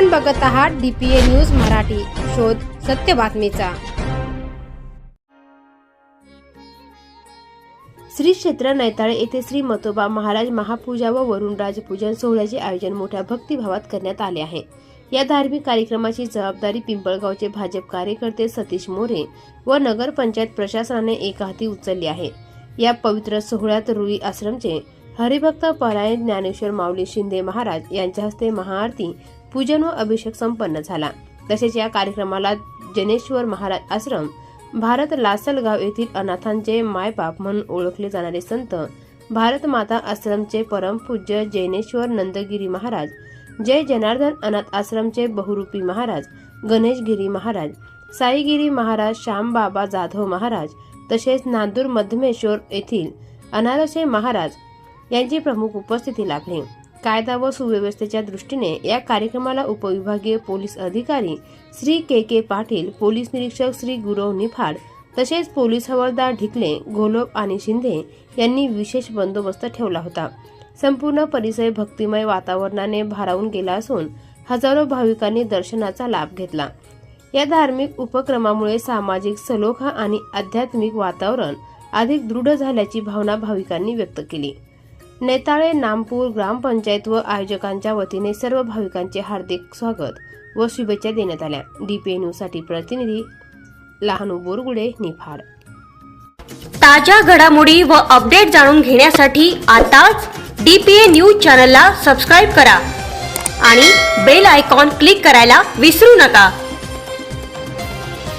आपण बघत आहात डीपीए न्यूज मराठी. शोध सत्य बातमीचा. श्री क्षेत्र नैताळे येथे श्री मतोबा महाराज महापूजा व वरुणराज पूजन सोहळ्याचे आयोजन मोठ्या भक्तिभावात करण्यात आले आहे. या धार्मिक कार्यक्रमाची जबाबदारी पिंपळगावचे भाजप कार्यकर्ते सतीश मोरे व नगरपंचायत प्रशासनाने एका हाती उचलली आहे. या पवित्र सोहळ्यात रुई आश्रमचे हरिभक्त परायण ज्ञानेश्वर माऊली शिंदे महाराज यांच्या हस्ते महाआरती पूजन व अभिषेक संपन्न झाला. तसेच या कार्यक्रमाला जनेश्वर महाराज आश्रम भारत लासलगाव येथील अनाथांचे मायबाप म्हणून ओळखले जाणारे संत भारत माता आश्रमचे परमपूज्य जैनेश्वर नंदगिरी महाराज जय जनार्दन अनाथ आश्रमचे बहुरूपी महाराज गणेशगिरी महाराज साईगिरी महाराज श्यामबाबा जाधव महाराज तसेच नांदूर मध्यमेश्वर येथील अनारसे महाराज यांची प्रमुख उपस्थिती लाभली. कायदा व सुव्यवस्थेच्या दृष्टीने या कार्यक्रमाला उपविभागीय पोलीस अधिकारी Shri K K Patil police निरीक्षक श्री गुरव निफाड तसेच पोलीस हवालदार ढिकले घोलोप आणि शिंदे यांनी विशेष बंदोबस्त ठेवला होता. संपूर्ण परिसर भक्तिमय वातावरणाने भारावून गेला असून हजारो भाविकांनी दर्शनाचा लाभ घेतला. या धार्मिक उपक्रमामुळे सामाजिक सलोखा आणि आध्यात्मिक वातावरण अधिक दृढ झाल्याची भावना भाविकांनी व्यक्त केली. नेताळे नामपूर ग्रामपंचायत व आयोजकांच्या वतीने सर्व भाविकांचे हार्दिक स्वागत व शुभेच्छा देण्यात आल्या. डीपीए न्यूजसाठी प्रतिनिधी लहानू बोरगुडे निफाड. ताज्या घडामोडी व अपडेट जाणून घेण्यासाठी आताच डीपीए न्यूज चॅनलला सबस्क्राईब करा आणि बेल आयकॉन क्लिक करायला विसरू नका.